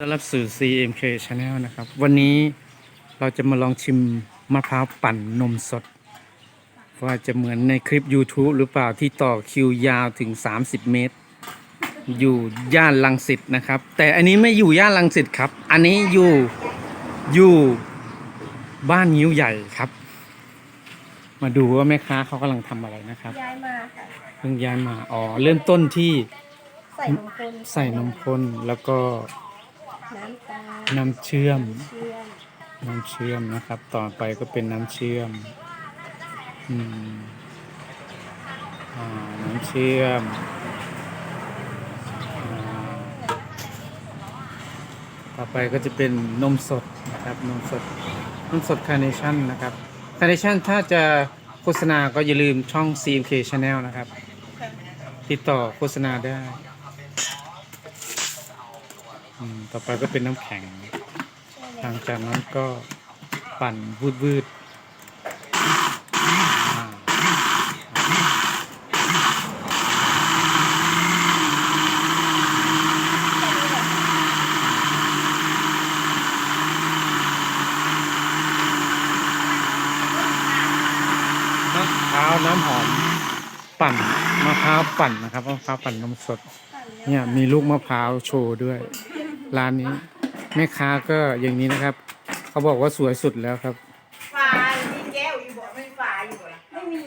ต้อนรับสู่ CMK Channel นะครับ วันนี้เราจะมาลองชิมมะพร้าวปั่นนมสด ว่าจะเหมือนในคลิป YouTube หรือเปล่าที่ต่อคิวยาวถึง 30 เมตร อยู่ย่านลังสิตนะครับ แต่อันนี้ไม่อยู่ย่านลังสิตครับ อันนี้อยู่อยู่บ้านนิ้วใหญ่ครับ มาดูว่าแม่ค้าเขากำลังทำอะไรนะครับย้ายมาค่ะเพิ่งย้ายมาอ๋อเริ่มต้นที่ใส่นมข้นใส่นมข้นแล้วก็ น้ำตาลน้ำเชื่อม เชื่อมน้ำเชื่อมนะครับ ต่อไปก็เป็นน้ำเชื่อม อืมอ่าน้ำเชื่อมอ่าต่อไปก็จะเป็นนมสดนะครับ นมสด นมสดคาร์เนชั่นนะครับ คาร์เนชั่นถ้าจะโฆษณาก็อย่าลืมช่อง CMK Channel นะครับ ติดต่อโฆษณาได้อืม ต่อไปก็เป็นน้ำแข็ง หลังจากนั้นก็ปั่นวืดวืดอ่ามะพร้าวน้ำหอม ปั่นมะพร้าวปั่นนะครับมะพร้าวปั่นนมสด เนี่ยมีลูกมะพร้าวโชว์ด้วย ร้านนี้แม่ค้าก็อย่างนี้นะครับ เขาบอกว่าสวยสุดแล้วครับฝามีแก้วอยู่บ่ไม่มีฝาอยู่บ่ล่ะไม่มี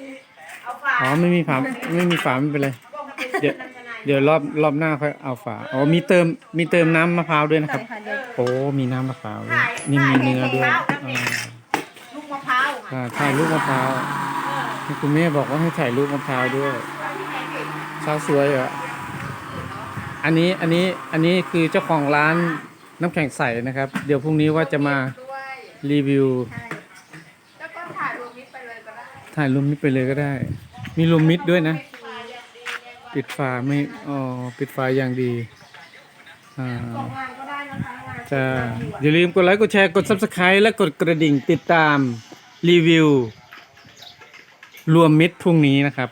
เอาฝาอ๋อไม่มีฝาไม่มีฝาไม่เป็นไร บอกมันเป็นเดี๋ยวน้ำชนะเดี๋ยวรอบรอบหน้าค่อยเอาฝาอ๋อมีเติมมีเติมน้ำมะพร้าวด้วยนะครับใส่ค่ะเดี๋ยวโอ้มีน้ำมะพร้าวด้วยนี่มีเนื้อด้วยอ่าลูกมะพร้าวอ่าถ่ายรูปมะพร้าวนี่คุณแม่บอกว่าให้ถ่ายรูปมะพร้าวด้วย สาวสวยเหรอ อันนี้อันนี้อันนี้คือเจ้าของร้านน้ำแข็งใสนะครับ เดี๋ยวพรุ่งนี้ว่าจะมาด้วยรีวิว ใช่แล้วก็ถ่ายรวมมิตรไปเลยก็ได้ถ่ายรวมมิดไปเลยก็ได้ มีรวมมิดด้วยนะ ปิดฝาไม่อ๋อปิดฝาอย่างดีอ่าของงานก็ได้นะคะงานจะอย่าลืมกดไลค์กดแชร์กด subscribe และกดกระดิ่งติดตามรีวิว รวมมิดพรุ่งนี้นะครับ